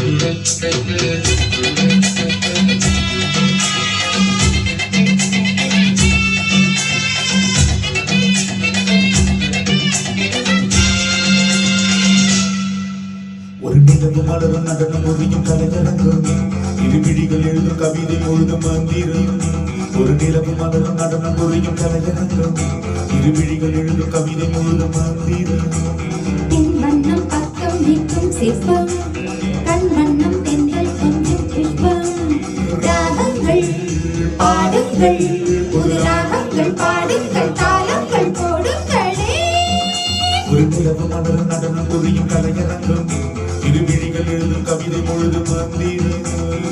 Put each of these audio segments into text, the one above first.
ஒரு நிலவு மலரும் நடனம் புரியும் கலைஞரங்கம் இருபிடிகள் எழுதும் கவிதை முழுதும் மந்திரம். ஒரு நிலவு மலரும் நடனம் புரியும் கலைஞரங்கம் இருபிடிகள் எழுதும் கவிதை முழுதும் மந்திரம். தென் வண்ணம் பக்கம் நிற்கும் சிற்பம் கண் வண்ணம் தென்றல் கொஞ்சம் புஷ்பம். ராகங்கள் பாடுங்கள் புது ராகங்கள் பாடுங்கள் தாளங்கள் போடுங்களே. ஒரு மலரும் நடனம் புரியும் எழுதும் கவிதை முழுதும் மந்திரம்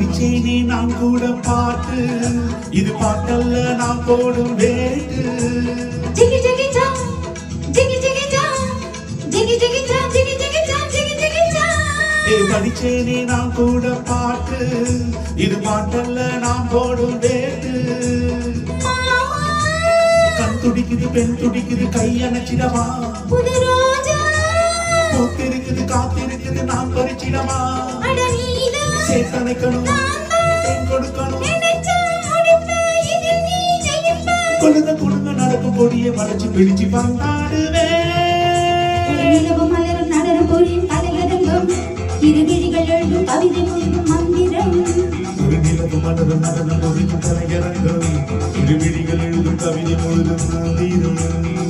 படிச்சேனே நான் கூட பாட்டு இது பாட்டல்ல நான் போடும் வேட்டு. ஜிகி ஜிகி ஜாம் ஜிகி ஜிகி ஜாம் ஜிகி ஜிகி ஜாம் ஜிகி ஜிகி ஜாம் ஜிகி ஜிகி ஜாம் ஏ படிச்சேனே நான் கூட பாட்டு இது பாட்டல்ல நான் போடும் வேட்டு. கண் துடிக்குது பெண் துடிக்குது கை அணைச்சிடவா? புது ரோஜா. காத்திருக்குது நான் பறிச்சிடவா? தேன் கொடுக்கணும். கொழுந்த குடுங்க நடக்கும் பொடியை வளைச்சு பிடிச்சு பந்தாடுவேன் மலரும் நடனம் புரியும் கலையரங்கம் இரு விழிகள் எழுதும் கவிதை முழுதும் மந்திரம். ஒரு நிலவு மலரும் நடனம் ஒழிக்கும் கலையரங்கம் இரு விழிகள் எழுதும் கவிதை முழுதும் மந்திரம்.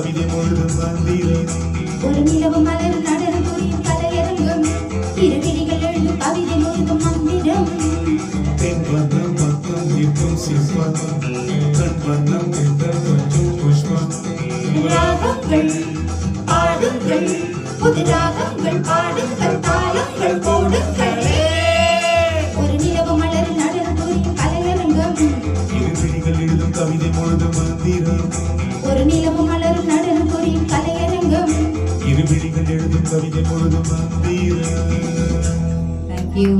கவிதை முழுதும் மந்திரம் ஒரு நிலவு மலர் நடனம் புரியும் கலையரங்கம் இரு விழிகள் எழுதும் கவிதை முழுதும் மந்திரம் தென் வண்ணம் பக்கம் நிற்கும் சிற்பம். கண் வண்ணம் தென்றல் கொஞ்சம் புஷ்பம். ராகங்கள் பாடுங்கள் புது ராகங்கள் பாடுங்கள் தாளங்கள் கவிதை முழுதும் மந்திரம் தேங்க்யூ